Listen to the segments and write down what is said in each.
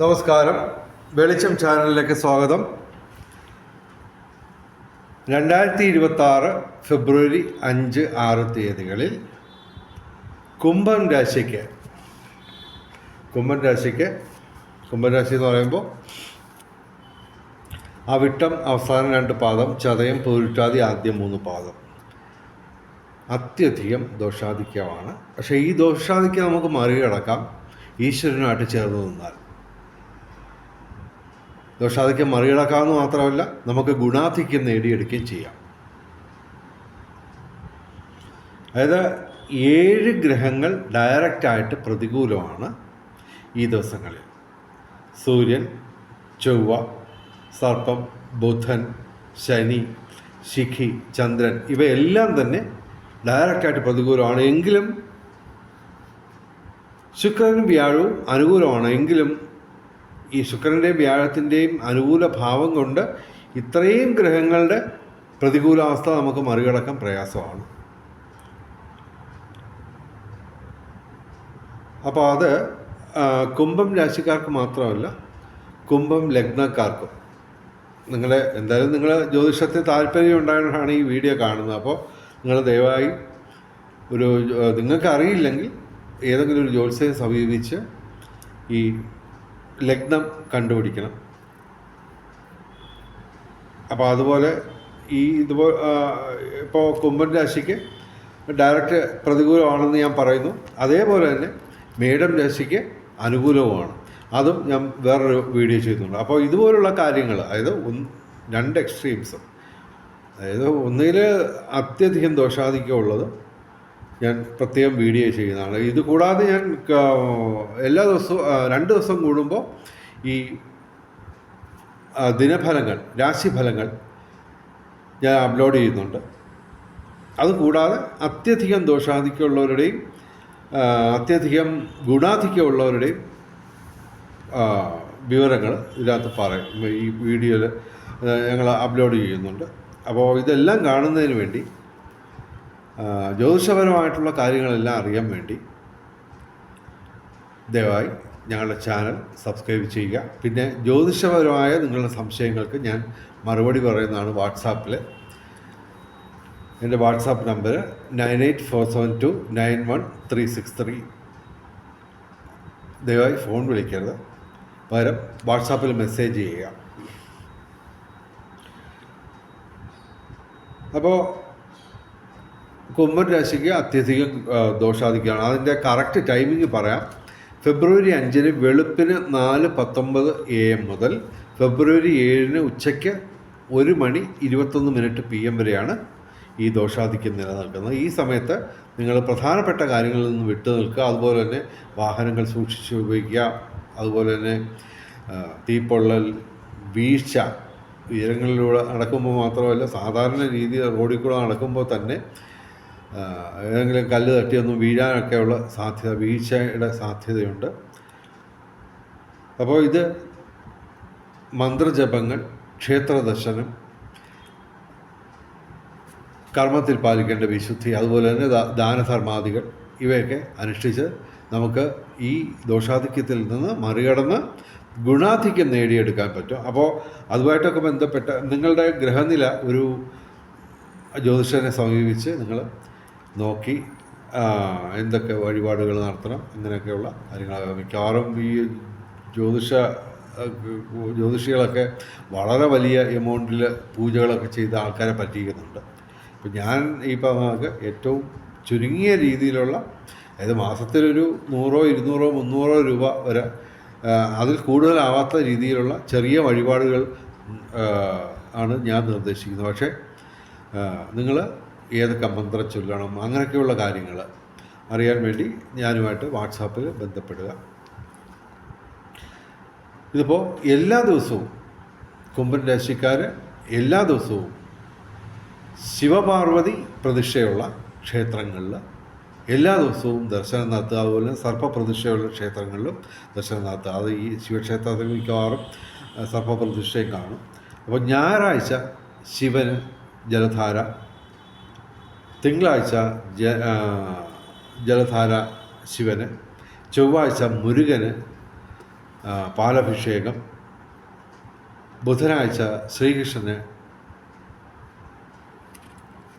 നമസ്കാരം. വെളിച്ചം ചാനലിലേക്ക് സ്വാഗതം. രണ്ടായിരത്തി ഇരുപത്തി ഫെബ്രുവരി അഞ്ച് ആറ് തീയതികളിൽ കുംഭം രാശിക്ക് കുംഭം രാശിക്ക് കുംഭം രാശി എന്ന് പറയുമ്പോൾ അവിട്ടം അവസാനം രണ്ട് പാദം ചതയം പൂരിട്ടാതി ആദ്യം മൂന്ന് പാദം. അത്യധികം ദോഷാധിക്യമാണ്. പക്ഷേ ഈ ദോഷാധിക്യം നമുക്ക് മറികടക്കാം. ഈശ്വരനുമായിട്ട് ചേർന്ന് നിന്നാൽ. ദോഷാധിക്യം മറികടക്കാമെന്ന് മാത്രമല്ല നമുക്ക് ഗുണാധിക്യം നേടിയെടുക്കുകയും ചെയ്യാം. അതായത് ഏഴ് ഗ്രഹങ്ങൾ ഡയറക്റ്റായിട്ട് പ്രതികൂലമാണ് ഈ ദിവസങ്ങളിൽ. സൂര്യൻ ചൊവ്വ സർപ്പം ബുധൻ ശനി ശിഖി ചന്ദ്രൻ ഇവയെല്ലാം തന്നെ ഡയറക്റ്റായിട്ട് പ്രതികൂലമാണ്. എങ്കിലും ശുക്രനും വ്യാഴവും അനുകൂലമാണ്. എങ്കിലും ഈ ശുക്രന്റെയും വ്യാഴത്തിന്റെയും അനുകൂല ഭാവം കൊണ്ട് ഇത്രയും ഗ്രഹങ്ങളുടെ പ്രതികൂലാവസ്ഥ നമുക്ക് മറികടക്കാൻ പ്രയാസമാണ്. അപ്പോൾ അത് കുംഭം രാശിക്കാർക്ക് മാത്രമല്ല കുംഭം ലഗ്നക്കാർക്കും. നിങ്ങളെ എന്തായാലും നിങ്ങൾ ജ്യോതിഷത്തെ താല്പര്യം ഉണ്ടായതുകൊണ്ടാണ് ഈ വീഡിയോ കാണുന്നത്. അപ്പോൾ നിങ്ങൾ ദയവായി ഒരു നിങ്ങൾക്ക് അറിയില്ലെങ്കിൽ ഏതെങ്കിലും ഒരു ജ്യോത്സ്യയെ സമീപിച്ച് ഈ ലഗ്നം കണ്ടുപിടിക്കണം. അപ്പോൾ അതുപോലെ ഈ ഇതുപോലെ ഇപ്പോൾ കുംഭൻ രാശിക്ക് ഡയറക്റ്റ് പ്രതികൂലമാണെന്ന് ഞാൻ പറയുന്നു. അതേപോലെ തന്നെ മേഡം രാശിക്ക് അനുകൂലവുമാണ്. അതും ഞാൻ വേറൊരു വീഡിയോ ചെയ്തിട്ടുണ്ട്. അപ്പോൾ ഇതുപോലുള്ള കാര്യങ്ങൾ അതായത് രണ്ട് എക്സ്ട്രീംസ്. അതായത് ഒന്നിൽ അത്യധികം ദോഷാധിക്യമുള്ളത് ഞാൻ പ്രത്യേകം വീഡിയോ ചെയ്യുന്നതാണ്. ഇത് കൂടാതെ ഞാൻ എല്ലാ ദിവസവും രണ്ട് ദിവസം കൂടുമ്പോൾ ഈ ദിനഫലങ്ങൾ രാശിഫലങ്ങൾ ഞാൻ അപ്ലോഡ് ചെയ്യുന്നുണ്ട്. അതുകൂടാതെ അത്യധികം ദോഷാധിക്യമുള്ളവരുടെയും അത്യധികം ഗുണാധിക്യമുള്ളവരുടെയും വിവരങ്ങൾ ഇതിനകത്ത് പറയും ഈ വീഡിയോയിൽ ഞങ്ങൾ അപ്ലോഡ് ചെയ്യുന്നുണ്ട്. അപ്പോൾ ഇതെല്ലാം കാണുന്നതിന് വേണ്ടി ജ്യോതിഷപരമായിട്ടുള്ള കാര്യങ്ങളെല്ലാം അറിയാൻ വേണ്ടി ദയവായി ഞങ്ങളുടെ ചാനൽ സബ്സ്ക്രൈബ് ചെയ്യുക. പിന്നെ ജ്യോതിഷപരമായ നിങ്ങളുടെ സംശയങ്ങൾക്ക് ഞാൻ മറുപടി പറയുന്നതാണ് വാട്സാപ്പിൽ എന്റെ WhatsApp number nine eight four seven two nine one three six three. ദയവായി ഫോൺ വിളിക്കരുത്. പകരം വാട്സാപ്പിൽ മെസ്സേജ് ചെയ്യുക. അപ്പോൾ കുംഭൻ രാശിക്ക് അത്യധികം ദോഷാധിക്കാണ് അതിന്റെ കറക്റ്റ് ടൈമിംഗ് പറയാം. ഫെബ്രുവരി അഞ്ചിന് വെളുപ്പിന് നാല് പത്തൊമ്പത് എ എം മുതൽ ഫെബ്രുവരി ഏഴിന് ഉച്ചയ്ക്ക് ഒരു മണി ഇരുപത്തൊന്ന് മിനിറ്റ് പി എം വരെയാണ് ഈ ദോഷാധിക്യം നിലനിൽക്കുന്നത്. ഈ സമയത്ത് നിങ്ങൾ പ്രധാനപ്പെട്ട കാര്യങ്ങളിൽ നിന്ന് വിട്ടു നിൽക്കുക. അതുപോലെ തന്നെ വാഹനങ്ങൾ സൂക്ഷിച്ച് ഉപയോഗിക്കുക. അതുപോലെ തന്നെ തീപ്പൊള്ളൽ വീഴ്ച ഉയരങ്ങളിലൂടെ നടക്കുമ്പോൾ മാത്രമല്ല സാധാരണ രീതിയിൽ റോഡിൽ കൂടെ നടക്കുമ്പോൾ തന്നെ ഏതെങ്കിലും കല്ല് തട്ടിയൊന്നും വീഴാനൊക്കെയുള്ള സാധ്യത വീഴ്ചയുടെ സാധ്യതയുണ്ട്. അപ്പോൾ ഇത് മന്ത്രജപങ്ങൾ ക്ഷേത്രദർശനം കർമ്മത്തിൽ പാലിക്കേണ്ട വിശുദ്ധി അതുപോലെ തന്നെ ദാനധർമാദികൾ ഇവയൊക്കെ അനുഷ്ഠിച്ച് നമുക്ക് ഈ ദോഷാധിക്യത്തിൽ നിന്ന് മറികടന്ന് ഗുണാധിക്യം നേടിയെടുക്കാൻ പറ്റും. അപ്പോൾ അതുമായിട്ടൊക്കെ ബന്ധപ്പെട്ട നിങ്ങളുടെ ഗ്രഹനില ഒരു ജ്യോതിഷനെ സമീപിച്ച് നിങ്ങൾ നോക്കി എന്തൊക്കെ വഴിപാടുകൾ നടത്തണം ഇങ്ങനെയൊക്കെയുള്ള കാര്യങ്ങൾ മിക്കവാറും ഈ ജ്യോതിഷ ജ്യോതിഷികളൊക്കെ വളരെ വലിയ എമൗണ്ടിൽ പൂജകളൊക്കെ ചെയ്ത ആൾക്കാരെ പറ്റിക്കുന്നുണ്ട് അപ്പം ഞാൻ ഈ പറഞ്ഞ ഏറ്റവും ചുരുങ്ങിയ രീതിയിലുള്ള അതായത് മാസത്തിലൊരു നൂറോ ഇരുന്നൂറോ മുന്നൂറോ രൂപ വരെ അതിൽ കൂടുതലാവാത്ത രീതിയിലുള്ള ചെറിയ വഴിപാടുകൾ ആണ് ഞാൻ നിർദ്ദേശിക്കുന്നത്. പക്ഷേ നിങ്ങൾ ഏതൊക്കെ മന്ത്രം ചൊല്ലണം അങ്ങനെയൊക്കെയുള്ള കാര്യങ്ങൾ അറിയാൻ വേണ്ടി ഞാനുമായിട്ട് വാട്സാപ്പിൽ ബന്ധപ്പെടുക. ഇതിപ്പോൾ എല്ലാ ദിവസവും കുംഭൻ രാശിക്കാർ എല്ലാ ദിവസവും ശിവപാർവതി പ്രതിഷ്ഠയുള്ള ക്ഷേത്രങ്ങളിൽ എല്ലാ ദിവസവും ദർശനം നടത്തുക. അതുപോലെ സർപ്പപ്രതിഷ്ഠയുള്ള ക്ഷേത്രങ്ങളിലും ദർശനം നടത്തുക. അത് ഈ ശിവക്ഷേത്രത്തിൽ മിക്കവാറും സർപ്പപ്രതിഷ്ഠയും കാണും. അപ്പോൾ ഞായറാഴ്ച ശിവന് ജലധാര തിങ്കളാഴ്ച ജ ജലധാര ശിവന് ചൊവ്വാഴ്ച മുരുകന് പാലഭിഷേകം ബുധനാഴ്ച ശ്രീകൃഷ്ണന്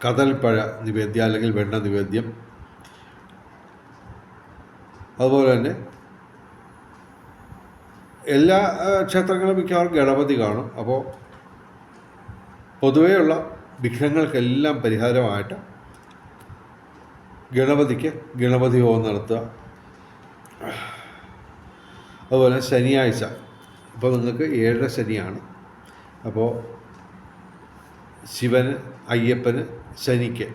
കദൽപ്പഴ നിവേദ്യം അല്ലെങ്കിൽ വെണ്ണ നിവേദ്യം. അതുപോലെ തന്നെ എല്ലാ ക്ഷേത്രങ്ങളും മിക്കവാറും ഗണപതി കാണും. അപ്പോൾ പൊതുവെയുള്ള വിഘ്നങ്ങൾക്കെല്ലാം പരിഹാരമായിട്ട് ഗണപതിക്ക് ഗണപതി ഹോമം നടത്തുക. അതുപോലെ ശനിയാഴ്ച. ഇപ്പോൾ നിങ്ങൾക്ക് ഏഴര ശനിയാണ്. അപ്പോൾ ശിവന് അയ്യപ്പന് ശനിക്ക്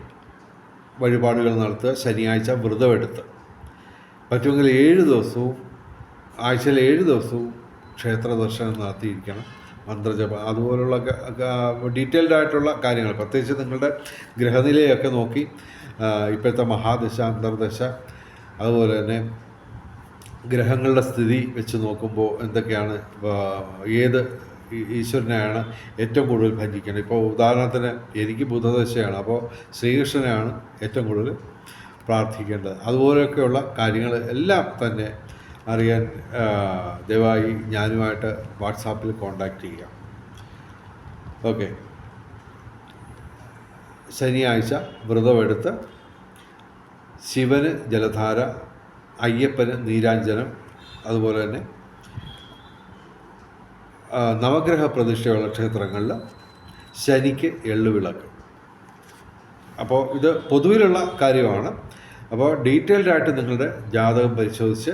വഴിപാടുകൾ നടത്തുക. ശനിയാഴ്ച വ്രതമെടുത്ത് പറ്റുമെങ്കിൽ ഏഴ് ദിവസവും ആഴ്ചയിൽ ഏഴ് ദിവസവും ക്ഷേത്ര ദർശനം നടത്തിയിരിക്കണം. മന്ത്രജപ അതുപോലുള്ള ഡീറ്റെയിൽഡ് ആയിട്ടുള്ള കാര്യങ്ങൾ. പ്രത്യേകിച്ച് നിങ്ങളുടെ ഗ്രഹനിലയൊക്കെ നോക്കി ഇപ്പോഴത്തെ മഹാദശ അന്തർദശ അതുപോലെ തന്നെ ഗ്രഹങ്ങളുടെ സ്ഥിതി വെച്ച് നോക്കുമ്പോൾ എന്തൊക്കെയാണ് ഏത് ഈശ്വരനെയാണ് ഏറ്റവും കൂടുതൽ ഭജിക്കേണ്ടത് ഇപ്പോൾ ഉദാഹരണത്തിന് എനിക്ക് ബുധദശയാണ് അപ്പോൾ ശ്രീകൃഷ്ണനെയാണ് ഏറ്റവും കൂടുതൽ പ്രാർത്ഥിക്കേണ്ടത്. അതുപോലെയൊക്കെയുള്ള കാര്യങ്ങൾ എല്ലാം തന്നെ അറിയാൻ ദയവായി ഞാനുമായിട്ട് വാട്സാപ്പിൽ കോണ്ടാക്റ്റ് ചെയ്യാം ഓക്കെ. ശനിയാഴ്ച വ്രതമെടുത്ത് ശിവന് ജലധാര അയ്യപ്പന് നീരാഞ്ജനം അതുപോലെ തന്നെ നവഗ്രഹ പ്രതിഷ്ഠയുള്ള ക്ഷേത്രങ്ങളിൽ ശനിക്ക് എള്ളുവിളക്ക്. അപ്പോൾ ഇത് പൊതുവിലുള്ള കാര്യമാണ്. അപ്പോൾ ഡീറ്റെയിൽഡ് ആയിട്ട് നിങ്ങളുടെ ജാതകം പരിശോധിച്ച്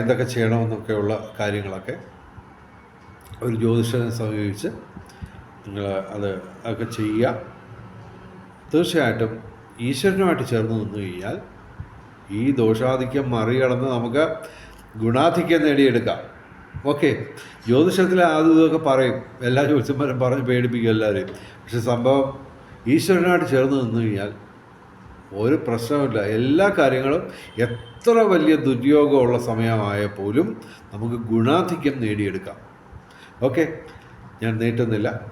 എന്തൊക്കെ ചെയ്യണമെന്നൊക്കെയുള്ള കാര്യങ്ങളൊക്കെ ഒരു ജ്യോതിഷനെ സമീപിച്ച് നിങ്ങൾ അത് ഒക്കെ ചെയ്യുക. തീർച്ചയായിട്ടും ഈശ്വരനുമായിട്ട് ചേർന്ന് നിന്നു കഴിഞ്ഞാൽ ഈ ദോഷാധിക്യം മറികടന്ന് നമുക്ക് ഗുണാധിക്യം നേടിയെടുക്കാം. ഓക്കെ. ജ്യോതിഷത്തിൽ ആദ്യം ഇതൊക്കെ പറയും. എല്ലാ ജ്യോതിഷന്മാരും പറഞ്ഞ് പേടിപ്പിക്കും എല്ലാവരെയും. പക്ഷെ സംഭവം ഈശ്വരനായിട്ട് ചേർന്ന് നിന്നു കഴിഞ്ഞാൽ ഒരു പ്രശ്നമില്ല എല്ലാ കാര്യങ്ങളും എത്ര വലിയ ദുര്യോഗമുള്ള സമയമായ പോലും നമുക്ക് ഗുണാധിക്യം നേടിയെടുക്കാം. ഓക്കെ. ഞാൻ നീട്ടുന്നില്ല